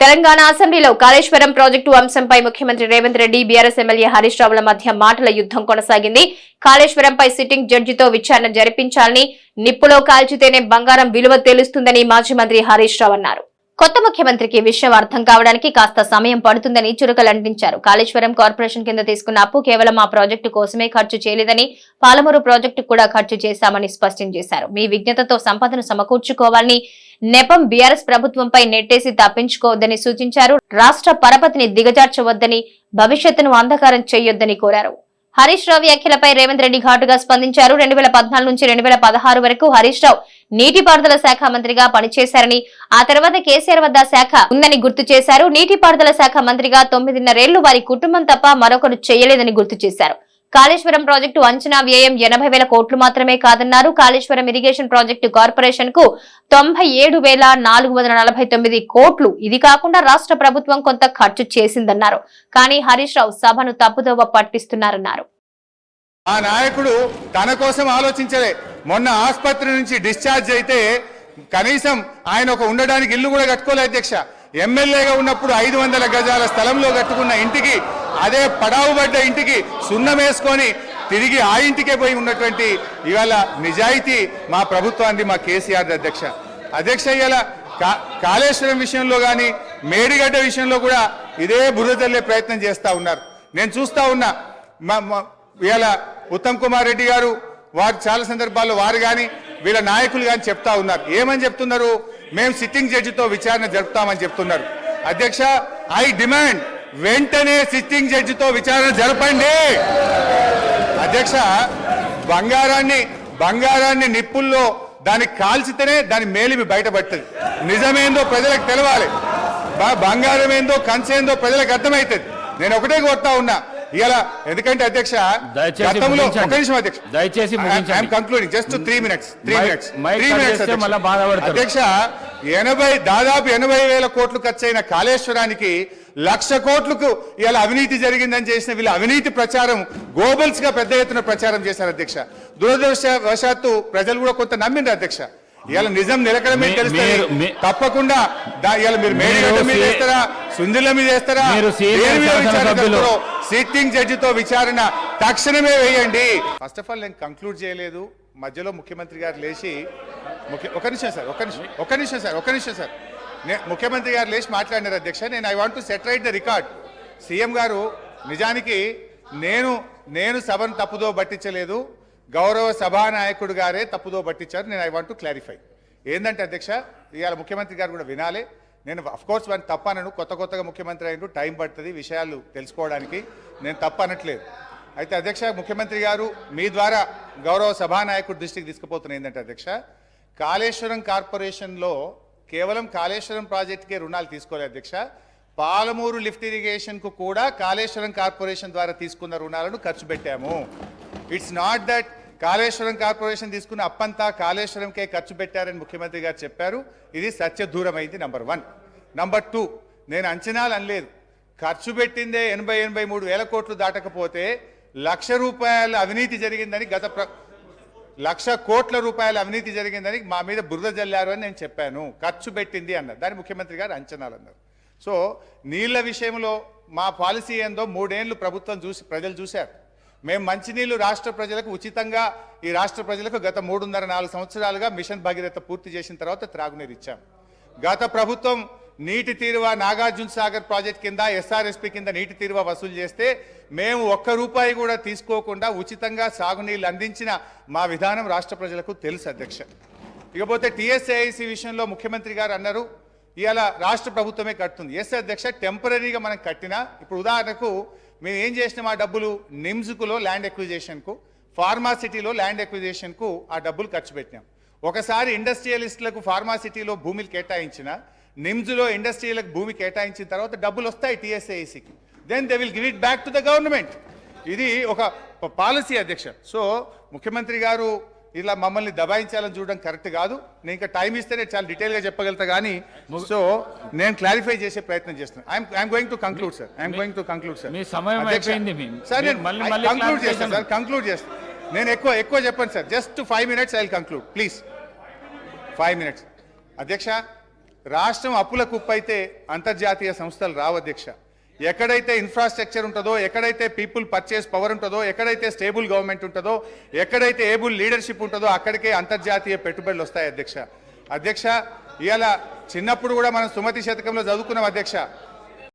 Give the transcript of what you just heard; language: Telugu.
తెలంగాణ అసెంబ్లీలో కాళేశ్వరం ప్రాజెక్టు అంశంపై ముఖ్యమంత్రి రేవంత్ రెడ్డి బీఆర్ఎస్ ఎమ్మెల్యే హరీష్ రావుల మధ్య మాటల యుద్ధం కొనసాగింది. కాళేశ్వరంపై సిట్టింగ్ జడ్జితో విచారణ జరిపించాలని నిప్పులో కాల్చితేనే బంగారం విలువ తెలుస్తుందని మాజీ మంత్రి హరీష్ రావు అన్నారు. కొత్త ముఖ్యమంత్రికి విషయం అర్థం కావడానికి కాస్త సమయం పడుతుందని చురుకలంటించారు కాళేశ్వరం కార్పొరేషన్ కింద తీసుకున్న అప్పు కేవలం ఆ ప్రాజెక్టు కోసమే ఖర్చు చేయలేదని పాలమూరు ప్రాజెక్టు కూడా ఖర్చు చేశామని స్పష్టం చేశారు. మీ విజ్ఞతతో సంపదను సమకూర్చుకోవాలని నెపం బీఆర్ఎస్ ప్రభుత్వంపై నెట్టేసి తప్పించుకోవద్దని సూచించారు. రాష్ట్ర పరపతిని దిగజార్చవద్దని భవిష్యత్తును అంధకారం చేయొద్దని కోరారు. హరీష్ రావు వ్యాఖ్యలపై రేవంత్ రెడ్డి ఘాటుగా స్పందించారు. రెండు వేల పద్నాలుగు నుంచి రెండు వేల పదహారు వరకు హరీష్ రావు నీటిపారుదల శాఖ మంత్రిగా పనిచేశారని ఆ తర్వాత కేసీఆర్ వద్ద శాఖ ఉందని గుర్తు చేశారు. నీటిపారుదల శాఖ మంత్రిగా తొమ్మిదిన్నరేళ్ళు వారి కుటుంబం తప్ప మరొకరు చేయలేదని గుర్తు చేశారు. కాళేశ్వరం ప్రాజెక్టు అంచనా వ్యయం ఎనభై వేల కోట్లు మాత్రమే కాదన్నారు. కాళేశ్వరం ఇరిగేషన్ ప్రాజెక్టు కార్పొరేషన్కు తొంభై ఏడు వేల నాలుగు వందల నలభై తొమ్మిది కోట్లు. ఇది కాకుండా రాష్ట్ర ప్రభుత్వం కొంత ఖర్చు చేసిందన్నారు. కానీ హరీష్ రావు సభను తప్పుదోవ పట్టిస్తున్నారన్నారు. ఆ నాయకుడు తన కోసం ఆలోచించలే. మొన్న ఆసుపత్రి నుంచి డిశ్చార్జ్ అయితే కనీసం ఆయన ఒక ఉండడానికి ఇల్లు కూడా కట్టుకోలే అధ్యక్ష. ఎమ్మెల్యేగా ఉన్నప్పుడు ఐదు వందల గజాల స్థలంలో కట్టుకున్న ఇంటికి అదే పడావు పడ్డ ఇంటికి సున్నం వేసుకొని తిరిగి ఆ ఇంటికే పోయి ఉన్నటువంటి ఇవాళ నిజాయితీ మా ప్రభుత్వాన్ని మా కేసీఆర్ అధ్యక్ష. అధ్యక్ష ఇవాళ కా కాళేశ్వరం విషయంలో కానీ మేడిగడ్డ విషయంలో కూడా ఇదే బురదల్లే ప్రయత్నం చేస్తూ ఉన్నారు. నేను చూస్తూ ఉన్నా మా- ఇవాళ ఉత్తమ్ కుమార్ రెడ్డి గారు వారు చాలా సందర్భాల్లో వారు కానీ వీళ్ళ నాయకులు కానీ చెప్తా ఉన్నారు. ఏమని చెప్తున్నారు? మేము సిట్టింగ్ జడ్జితో విచారణ జరుపుతామని చెప్తున్నారు. అధ్యక్ష ఐ డిమాండ్ వెంటనే సిట్టింగ్ జడ్జితో విచారణ జరపండి. అధ్యక్ష బంగారాన్ని బంగారాన్ని నిప్పుల్లో దాన్ని కాల్చితేనే దాని మేలిమి బయటపడుతుంది. నిజమేందో ప్రజలకు తెలవాలి. బంగారం ఏందో కంచేందో ప్రజలకు అర్థమవుతుంది. నేను ఒకటే కోరుతా ఉన్నా. ఇలా ఎందుకంటే అధ్యక్ష దయచేసి గతంలో ఒక ముగించండి. నిమిషం అధ్యక్ష. దయచేసి ముగించండి. Concluding just three minutes three minutes three minutes. అధ్యక్ష. ఎనభై దాదాపు ఎనభై వేల కోట్లు ఖర్చయిన కాళేశ్వరానికి లక్ష కోట్లకు ఇలా అవినీతి జరిగిందని చేసిన వీళ్ళ అవినీతి ప్రచారం గోబల్స్గా పెద్ద ఎత్తున ప్రచారం చేశారు అధ్యక్ష. దురదృష్టవశాత్తు ప్రజలు కూడా కొంత నమ్మిండ్రు అధ్యక్ష. ఇవాళ నిజం నిలకడమే తెలుస్తుంది మీ- తప్పకుండా ఇవాళ మీరు మేడిగడ్డ మీద వేస్తారా సుందిల మీద వేస్తారా సిట్టింగ్ జడ్జితో విచారణ తక్షణమే వేయండి. ఫస్ట్ ఆఫ్ ఆల్ నేను కంక్లూడ్ చేయలేదు. మధ్యలో ముఖ్యమంత్రి గారు లేచి ముఖ్య ఒక నిమిషం సార్ ఒక నిమిషం ఒక నిమిషం సార్ ఒక నిమిషం సార్. ముఖ్యమంత్రి గారు లేచి మాట్లాడినారు అధ్యక్ష. నేను I want to set right the record CM గారు నిజానికి నేను నేను సభను తప్పుదో పట్టించలేదు. గౌరవ సభానాయకుడు గారే తప్పుదో పట్టించారు. నేను ఐ వాంట్ టు క్లారిఫై ఏంటంటే అధ్యక్ష ఇవాళ ముఖ్యమంత్రి గారు కూడా వినాలి. నేను అఫ్కోర్స్ వాడిని తప్పనను. కొత్త కొత్తగా ముఖ్యమంత్రి అయినట్టు టైం పడుతుంది. విషయాలు తెలుసుకోవడానికి నేను తప్పనట్లేదు. అయితే అధ్యక్ష ముఖ్యమంత్రి గారు మీ ద్వారా గౌరవ సభానాయకుడు దృష్టికి తీసుకుపోతున్న ఏంటంటే అధ్యక్ష కాళేశ్వరం కార్పొరేషన్లో కేవలం కాళేశ్వరం ప్రాజెక్టుకే రుణాలు తీసుకోలేదు అధ్యక్ష. పాలమూరు లిఫ్ట్ ఇరిగేషన్కు కూడా కాళేశ్వరం కార్పొరేషన్ ద్వారా తీసుకున్న రుణాలను ఖర్చు పెట్టాము. It's not that Kaleshwaram corporation తీసుకున్న అప్పంతా కాళేశ్వరంకే ఖర్చు పెట్టారని ముఖ్యమంత్రి గారు చెప్పారు. ఇది సత్యదూరమైంది నంబర్ వన్ నంబర్ టూ నేను అంచనాలు అనలేదు. ఖర్చు పెట్టిందే ఎనభై ఎనభై మూడు వేల కోట్లు దాటకపోతే లక్ష రూపాయల అవినీతి జరిగిందని గత ప్ర లక్ష కోట్ల రూపాయల అవినీతి జరిగిందని మా మీద బురద జల్లారు అని నేను చెప్పాను. ఖర్చు పెట్టింది అన్నారు. దాని ముఖ్యమంత్రి గారు అంచనాలు అన్నారు. సో నీళ్ళ విషయంలో మా పాలసీ ఏందో మూడేళ్ళు ప్రభుత్వం చూసి ప్రజలు చూశారు. మేము మంచినీళ్ళు రాష్ట్ర ప్రజలకు ఉచితంగా ఈ రాష్ట్ర ప్రజలకు గత మూడున్నర నాలుగు సంవత్సరాలుగా మిషన్ భగీరథ పూర్తి చేసిన తర్వాత త్రాగునీరు ఇచ్చాం. గత ప్రభుత్వం నీటి తీరువ నాగార్జున సాగర్ ప్రాజెక్ట్ కింద ఎస్ఆర్ఎస్పి కింద నీటి తీరువ వసూలు చేస్తే మేము ఒక్క రూపాయి కూడా తీసుకోకుండా ఉచితంగా సాగునీళ్ళు అందించిన మా విధానం రాష్ట్ర ప్రజలకు తెలుసు అధ్యక్ష. ఇకపోతే టీఎస్ఏఐసి విషయంలో ముఖ్యమంత్రి గారు అన్నారు ఇవాళ రాష్ట్ర ప్రభుత్వమే కడుతుంది. ఎస్ అధ్యక్ష టెంపరీగా మనం కట్టినా ఇప్పుడు ఉదాహరణకు మేము ఏం చేసినాం ఆ డబ్బులు? నిమ్స్కులో ల్యాండ్ ఎక్విజేషన్కు ఫార్మాసిటీలో ల్యాండ్ ఎక్విజేషన్కు ఆ డబ్బులు ఖర్చు పెట్టినాం. ఒకసారి ఇండస్ట్రియలిస్టులకు ఫార్మాసిటీలో భూమిలు కేటాయించిన నిమ్స్లో ఇండస్ట్రీలకు భూమి కేటాయించిన తర్వాత డబ్బులు వస్తాయి టీఎస్ఏఐసికి then they will give it back to the government ఇది ఒక పాలసీ అధ్యక్ష. సో ముఖ్యమంత్రి గారు ఇలా మమ్మల్ని దబాయించాలని చూడడం కరెక్ట్ కాదు. నేను ఇంకా టైం ఇస్తే నేను చాలా డీటెయిల్గా చెప్పగలుగుతా కానీ సో నేను క్లారిఫై చేసే ప్రయత్నం చేస్తున్నాను I'm going to conclude sir I'm going to conclude sir సమయం సార్ నేను కంక్లూడ్ చేస్తాను. సార్ కంక్లూడ్ చేస్తాను నేను ఎక్కువ ఎక్కువ చెప్పండి sir just five minutes I conclude please five minutes అధ్యక్ష రాష్ట్రం అప్పుల కుప్పైతే అంతర్జాతీయ సంస్థలు రావు అధ్యక్ష. ఎక్కడైతే ఇన్ఫ్రాస్ట్రక్చర్ ఉంటుందో ఎక్కడైతే పీపుల్ పర్చేస్ పవర్ ఉంటుందో ఎక్కడైతే స్టేబుల్ గవర్నమెంట్ ఉంటుందో ఎక్కడైతే ఏబుల్ లీడర్షిప్ ఉంటుందో అక్కడికే అంతర్జాతీయ పెట్టుబడులు వస్తాయి అధ్యక్ష. అధ్యక్ష ఇవాళ చిన్నప్పుడు కూడా మనం సుమతి శతకంలో చదువుకున్నాం అధ్యక్ష.